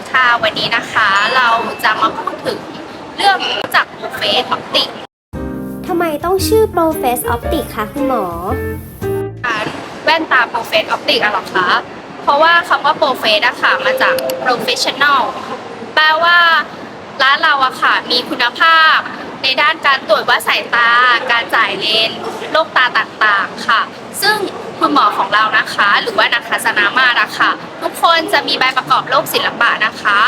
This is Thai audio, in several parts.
ดีค่ะ วันนี้นะคะเราจะมาพูดถึงเรื่องรู้จักโปรเฟสออปติกทำไมต้องชื่อ Profess Optic คะคุณหมอการแว่นตาโปรเฟสออปติกอะเหรอคะ เพราะว่าคำว่าโปรเฟสอะค่ะมาจาก professional แปลว่าร้านเราอะค่ะมีคุณภาพ ในด้านการตรวจวัดสายตา การจ่ายเลนส์โรคตาต่างๆค่ะ ซึ่ง คุณหมอของเรานะคะ หรือว่านักทัศนามาตรอะค่ะทุกคนจะมีใบประกอบโรคศิลปะนะคะ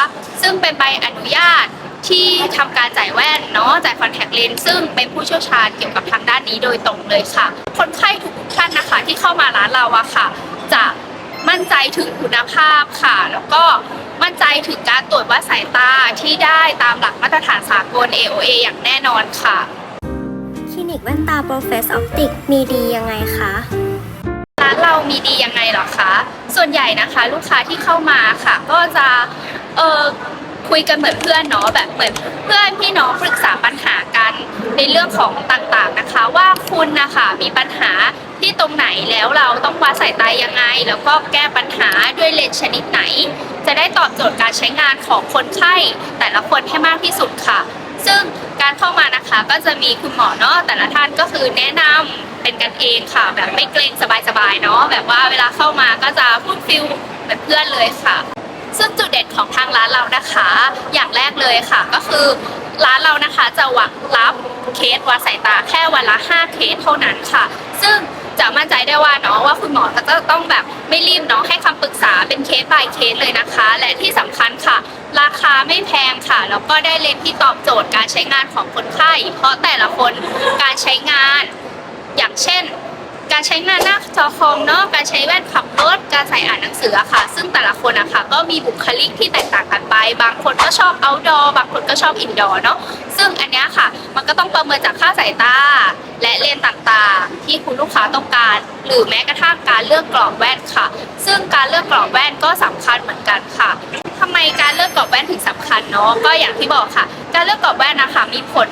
ซึ่งเป็นใบอนุญาตที่ทำการจ่ายแว่นเนาะจ่ายคอนแทคเลนส์ซึ่งเป็นผู้เชี่ยวชาญเกี่ยวกับทางด้านนี้โดยตรงเลยค่ะ คนไข้ทุกท่านนะคะที่เข้ามาร้านเราอะค่ะ จะมั่นใจถึงคุณภาพค่ะ แล้วก็มั่นใจถึงการตรวจวัดสายตาที่ได้ตามหลักมาตรฐานสากล AOA อย่างแน่นอนค่ะ คลินิกแว่นตา Profess Optic มีดียังไงคะานเรามีดียังไงหรอคะ ส่วนใหญ่นะคะ ลูกค้าที่เข้ามาค่ะ ก็จะเออคุยกันเหมือนเพื่อนเนาะแบบเหมือนเพื่อนพี่น้องปรึกษาปัญหากันในเรื่องของต่างๆนะคะ ว่าคุณนะคะมีปัญหาที่ตรงไหนแล้วเราต้องวัดสายตายังไง แล้วก็แก้ปัญหาด้วยเลนส์ชนิดไหน จะได้ตอบโจทย์การใช้งานของคนไข้แต่ละคนให้มากที่สุดค่ะ ซึ่งการเข้ามา นะคะ ก็จะมีคุณหมอเนาะแต่ละท่านก็คือแนะนำเป็นกันเองค่ะ แบบไม่เกรงสบายๆเนาะแบบว่าเวลาเข้ามาก็จะพูดฟิลแบบเพื่อนเลยค่ะ ซึ่งจุดเด่นของทางร้านเรานะคะ อย่างแรกเลยค่ะ ก็คือร้านเรานะคะจะหวังรับเคสวัดสายตาแค่วันละ 5 เคสเท่านั้นค่ะ ซึ่ง จะมั่นใจได้ว่าเนาะว่าคุณหมอจะต้องแบบไม่รีบเนาะให้คำปรึกษาเป็นเคส by เคสเลยนะคะ และที่สำคัญค่ะ ราคาไม่แพงค่ะแล้วก็ได้เลนส์ที่ตอบโจทย์การใช้งานของคนไข้ เพราะแต่ละคนการใช้งาน อย่างเช่น การใช้งานหน้าจอคอมเนาะการใช้แว่นขับร การใส่อ่านหนังสืออะค่ะ ซึ่งแต่ละคนอะค่ะก็มีบุคลิกที่แตกต่างกันไป บางคนก็ชอบ outdoor บางคนก็ชอบ indoor เนาะซึ่งอันเนี้ยค่ะ มันก็ต้องประเมินจากค่าสายตา และเลนส์ต่างๆ ที่คุณลูกค้าต้องการ หรือแม้กระทั่งการเลือกกรอบแว่นค่ะ ซึ่งการเลือกกรอบแว่นก็สำคัญเหมือนกันค่ะทำไมการเลือกกรอบแว่นถึงสำคัญเนาะก็อย่างที่บอกค่ะ การเลือกกรอบแว่นนะคะมีผล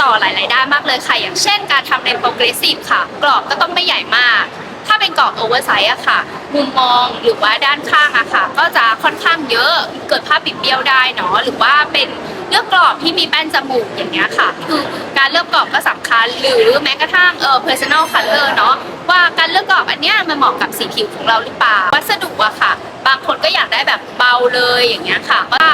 ต่อหลาย ๆ ด้านมากเลยค่ะ อย่างเช่น การทำเลนส์โปรเกรสซีฟค่ะ กรอบก็ต้องไม่ใหญ่มาก ถ้าเป็นกรอบโอเวอร์ไซส์อะค่ะ มุมมองหรือว่าด้านข้างอะค่ะ ก็จะค่อนข้างเยอะเกิดภาพบิดเบี้ยวได้เนาะหรือว่าเป็นเลือกกรอบที่มีแป้นจมูกอย่างเงี้ยค่ะ คือการเลือกกรอบก็สำคัญ หรือแม้กระทั่งเออ personal color เนาะว่าการเลือกกรอบอันเนี้ยมันเหมาะกับสีผิวของเราหรือเปล่า วัสดุอะค่ะ บางคนก็อยากได้แบบเบาเลยอย่างเงี้ยค่ะก็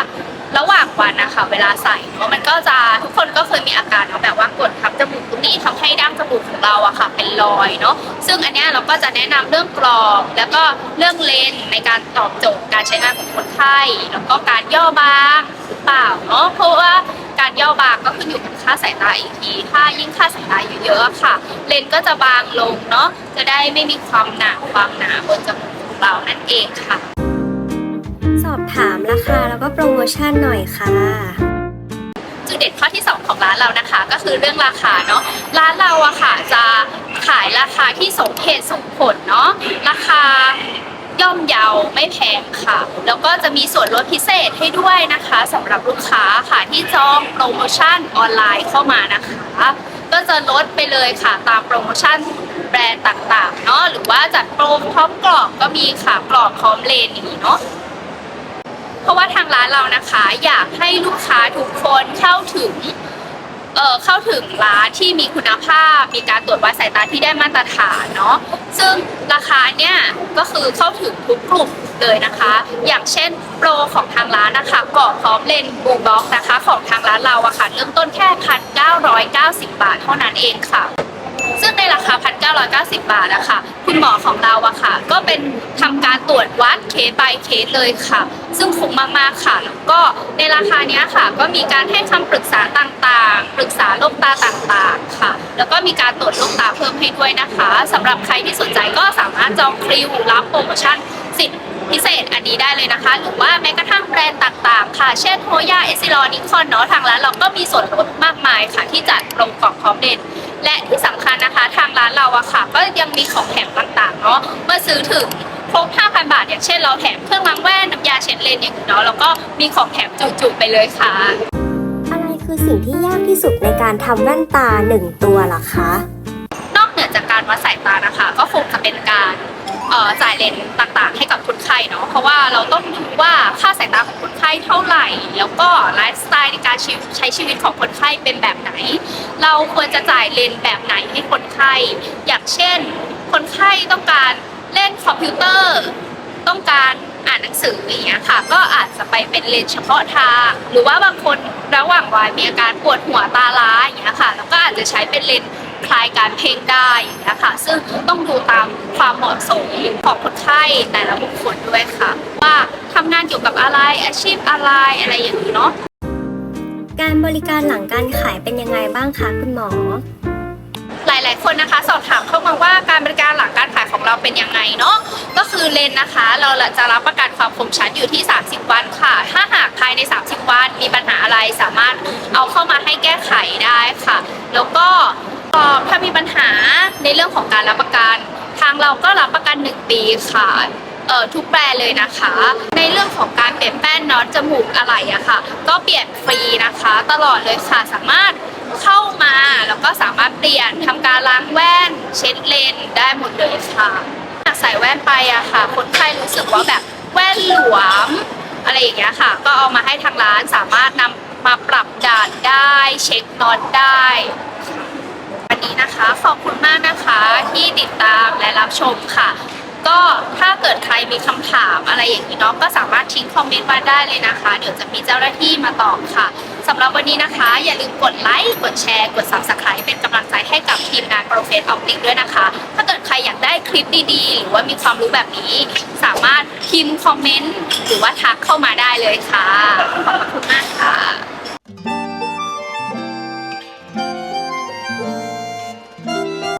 ระหว่างวันนะคะเวลาใส่เนาะมันก็จะทุกคนก็เคยมีอาการเนาะแบบว่ากดทับจมูก นี้ทำให้ดั้งจมูกของเราอะค่ะ เป็นรอยเนาะซึ่งอันนี้เราก็จะแนะนำเรื่องกรอบ แล้วก็เรื่องเลนในการตอบโจทย์การใช้งานของคนไข้แล้วก็การย่อบางหรือเปล่าเนาะเพราะว่าการย่อบางก็ขึ้นอยู่กับค่าสายตาอีกที ถ้ายิ่งค่าสายตาเยอะๆอะค่ะ เลนก็จะบางลงเนาะจะได้ไม่มีความหนาความหนาบนจมูกของเรานั่นเองค่ะ สอบถามราคาแล้วก็โปรโมชั่นหน่อยค่ะ ดเด่นข้อที่ 2 ของร้านเรานะคะ ก็คือเรื่องราคาเนาะร้านเราอะค่ะจะขายราคาที่สมเหตุสมผลเนาะราคาย่อมเยาไม่แพงค่ะ แล้วก็จะมีส่วนลดพิเศษให้ด้วยนะคะสำหรับลูกค้าค่ะที่จองโปรโมชั่นออนไลน์เข้ามานะคะ ก็จะลดไปเลยค่ะตามโปรโมชั่นแบรนด์ต่างๆเนาะหรือว่าจัดโปรพร้อมกรอบก็มีค่ะกรอบพร้อมเลนอย่างนี้เนาะ เพราะว่าทางร้านเรานะคะอยากให้ลูกค้าทุกคนเข้าถึงเอ่อเข้าถึงร้านที่มีคุณภาพ มีการตรวจวัดสายตาที่ได้มาตรฐานเนาะซึ่งราคาเนี่ยก็คือเข้าถึงทุกกลุ่มเลยนะคะ อย่างเช่นโปรของทางร้านนะคะกรอบพร้อมเลนส์บูบ็อกนะคะ ของทางร้านเราอะค่ะเริ่มต้นแค่พันเก้าร้อยเก้าสิบบาทเท่านั้นเองค่ะ ซึ่งในราคา 1,990 บาทอะค่ะ คุณหมอของเราอะค่ะ ก็เป็นทำการตรวจวัดเคส by เคสเลยค่ะ ซึ่งคุ้มมากๆค่ะ แล้วก็ในราคานี้ค่ะ ก็มีการให้คำปรึกษาต่างๆ ปรึกษาโรคตาต่างๆ ค่ะ แล้วก็มีการตรวจโรคตาเพิ่มให้ด้วยนะคะสำหรับใครที่สนใจก็สามารถจองฟรีรับโปรโมชั่นสิทธิพิเศษอันนี้ได้เลยนะคะ หรือว่าแม้กระทั่งแบรนด์ต่างๆ ค่ะ เช่นโฮย่าเอซิลอนิคอนเนาะทางร้านเราก็มีส่วนลดมากมายค่ะ ที่จัดโปรกล่องพร้อมเดน และที่สำคัญนะคะทางร้านเราอะค่ะ ก็ยังมีของแถมต่างๆเนาะเมื่อซื้อถึงครบ5,000 บาท อย่างเช่นเราแถมเครื่องล้างแว่นน้ำยาเช็ดเลนส์อย่างนี้เนาะแล้วก็มีของแถมจุๆไปเลยค่ะ อะไรคือสิ่งที่ยากที่สุดในการทำแว่นตาหนึ่งตัวล่ะคะ นอกเหนือจากการวัดสายตานะคะ ก็คงจะเป็นการ เอ่อจ่ายเลนส์ต่างๆ ให้กับคนไข้เนาะเพราะว่าเราต้องดูว่าค่าสายตาของคนไข้เท่าไหร่ แล้วก็ไลฟ์สไตล์ในการใช้ชีวิตของคนไข้เป็นแบบไหน เราควรจะจ่ายเลนส์แบบไหนให้คนไข้อย่างเช่น คนไข้ต้องการเล่นคอมพิวเตอร์ ต้องการอ่านหนังสืออย่างเงี้ยค่ะ ก็อาจจะไปเป็นเลนส์เฉพาะทาง หรือว่าบางคนระหว่างวัยมีอาการปวดหัวตาล้าอย่างเงี้ยค่ะแล้วก็อาจจะใช้เป็นเลนส์ คลายการเพ่งได้อย่างเงี้ยค่ะซึ่งต้องดูตามความเหมาะสมของคนไข้แต่ละบุคคลด้วยค่ะ ว่าทำงานเกี่ยวกับอะไรอาชีพอะไรอะไรอย่างนี้เนาะการบริการหลังการขายเป็นยังไงบ้างคะคุณหมอ หลาย ๆ คนนะคะ สอบถามเข้ามาว่าการบริการหลังการขายของเราเป็นยังไงเนาะก็คือเลนส์นะคะ เราจะรับประกันความคมชัดอยู่ที่ 30 วันค่ะ ถ้าหากภายใน 30 วันมีปัญหาอะไรสามารถเอาเข้ามาให้แก้ไขได้ค่ะ แล้วก็เอ่อ ถ้ามีปัญหาในเรื่องของการรับประกัน ทางเราก็รับประกัน 1 ปีค่ะเอ่อทุกแบรนด์เลยนะคะ ในเรื่องของการเปลี่ยนแป้นน็อตจมูกอะไรอะค่ะ ก็เปลี่ยนฟรีนะคะ ตลอดเลยค่ะสามารถเข้ามาแล้วก็สามารถเปลี่ยนทำการล้างแว่น เช็ดเลนได้หมดเลยค่ะหากใส่แว่นไปอะค่ะ คนไข้รู้สึกว่าแบบแว่นหลวม อะไรอย่างเงี้ยค่ะ ก็เอามาให้ทางร้านสามารถนำมาปรับด่านได้ เช็คน็อตได้ นี้นะคะ ขอบคุณมากนะคะที่ติดตามและรับชมค่ะ ก็ถ้าเกิดใครมีคำถามอะไรอย่างนี้เนาะก็สามารถทิ้งคอมเมนต์มาได้เลยนะคะ เดี๋ยวจะมีเจ้าหน้าที่มาตอบค่ะสำหรับวันนี้นะคะ อย่าลืมกดไลค์กดแชร์กด subscribe เป็นกำลังใจให้กับทีมงาน p r o f e s s Optic ด้วยนะคะ ถ้าเกิดใครอยากได้คลิปดีๆ หรือว่ามีความรู้แบบนี้ สามารถพิมพ์คอมเมนต์หรือว่าทักเข้ามาได้เลยค่ะขอบคุณมากค่ะ